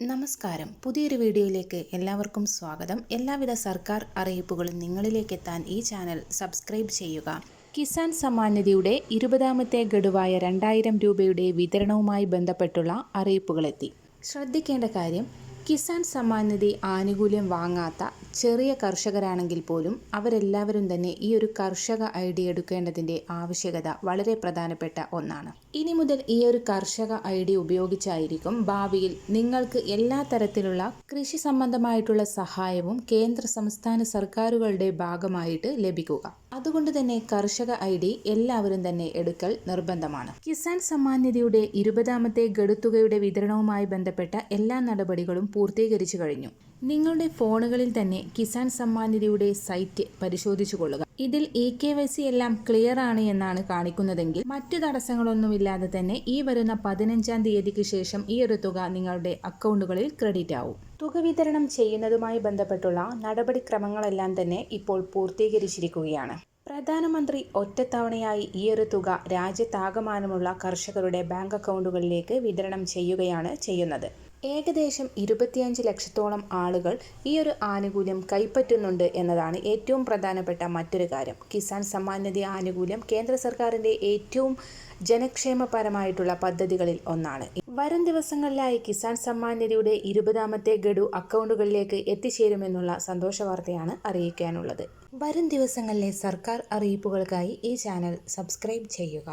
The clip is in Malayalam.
നമസ്കാരം. പുതിയൊരു വീഡിയോയിലേക്ക് എല്ലാവർക്കും സ്വാഗതം. എല്ലാവിധ സർക്കാർ അറിയിപ്പുകളും നിങ്ങളിലേക്ക് എത്താൻ ഈ ചാനൽ സബ്സ്ക്രൈബ് ചെയ്യുക. കിസാൻ സമ്മാൻ നിധിയുടെ ഇരുപതാമത്തെ ഗഡുവായ രണ്ടായിരം രൂപയുടെ വിതരണവുമായി ബന്ധപ്പെട്ടുള്ള അറിയിപ്പുകളെത്തി. ശ്രദ്ധിക്കേണ്ട കാര്യം കിസാൻ സമ്മാൻ നിധി ആനുകൂല്യം വാങ്ങാത്ത ചെറിയ കർഷകരാണെങ്കിൽ പോലും അവരെല്ലാവരും തന്നെ ഈ ഒരു കർഷക ഐ ഡി എടുക്കേണ്ടതിന്റെ ആവശ്യകത വളരെ പ്രധാനപ്പെട്ട ഒന്നാണ്. ഇനി മുതൽ ഈ ഒരു കർഷക ഐ ഡി ഉപയോഗിച്ചായിരിക്കും ഭാവിയിൽ നിങ്ങൾക്ക് എല്ലാ തരത്തിലുള്ള കൃഷി സംബന്ധമായിട്ടുള്ള സഹായവും കേന്ദ്ര സംസ്ഥാന സർക്കാരുകളുടെ ഭാഗമായിട്ട് ലഭിക്കുക. അതുകൊണ്ട് തന്നെ കർഷക ഐ ഡി എല്ലാവരും തന്നെ എടുക്കൽ നിർബന്ധമാണ്. കിസാൻ സമ്മാൻ നിധിയുടെ ഇരുപതാമത്തെ ഗഡുത്തുകയുടെ വിതരണവുമായി ബന്ധപ്പെട്ട എല്ലാ നടപടികളും പൂർത്തീകരിച്ചു കഴിഞ്ഞു. നിങ്ങളുടെ ഫോണുകളിൽ തന്നെ കിസാൻ സമ്മാൻ നിധിയുടെ സൈറ്റ് പരിശോധിച്ചു കൊള്ളുക. ഇതിൽ ഇ കെ വൈ സി എല്ലാം ക്ലിയർ ആണ് എന്നാണ് കാണിക്കുന്നതെങ്കിൽ മറ്റു തടസ്സങ്ങളൊന്നുമില്ലാതെ തന്നെ ഈ വരുന്ന പതിനഞ്ചാം തീയതിക്ക് ശേഷം ഈ ഒരു തുക നിങ്ങളുടെ അക്കൗണ്ടുകളിൽ ക്രെഡിറ്റ് ആവും. തുക വിതരണം ചെയ്യുന്നതുമായി ബന്ധപ്പെട്ടുള്ള നടപടിക്രമങ്ങളെല്ലാം തന്നെ ഇപ്പോൾ പൂർത്തീകരിച്ചിരിക്കുകയാണ്. പ്രധാനമന്ത്രി ഒറ്റത്തവണയായി ഈ ഒരു തുക രാജ്യത്താകമാനമുള്ള കർഷകരുടെ ബാങ്ക് അക്കൗണ്ടുകളിലേക്ക് വിതരണം ചെയ്യുകയാണ് ചെയ്യുന്നത്. ഏകദേശം ഇരുപത്തിയഞ്ച് ലക്ഷത്തോളം ആളുകൾ ഈ ഒരു ആനുകൂല്യം കൈപ്പറ്റുന്നുണ്ട് എന്നതാണ് ഏറ്റവും പ്രധാനപ്പെട്ട മറ്റൊരു കാര്യം. കിസാൻ സമ്മാൻ നിധി ആനുകൂല്യം കേന്ദ്ര സർക്കാരിന്റെ ഏറ്റവും ജനക്ഷേമപരമായിട്ടുള്ള പദ്ധതികളിൽ ഒന്നാണ്. വരും ദിവസങ്ങളിലായി കിസാൻ സമ്മാൻ നിധിയുടെ ഇരുപതാമത്തെ ഗഡു അക്കൗണ്ടുകളിലേക്ക് എത്തിച്ചേരുമെന്നുള്ള സന്തോഷ വാർത്തയാണ് അറിയിക്കാനുള്ളത്. വരും ദിവസങ്ങളിലെ സർക്കാർ അറിയിപ്പുകൾക്കായി ഈ ചാനൽ സബ്സ്ക്രൈബ് ചെയ്യുക.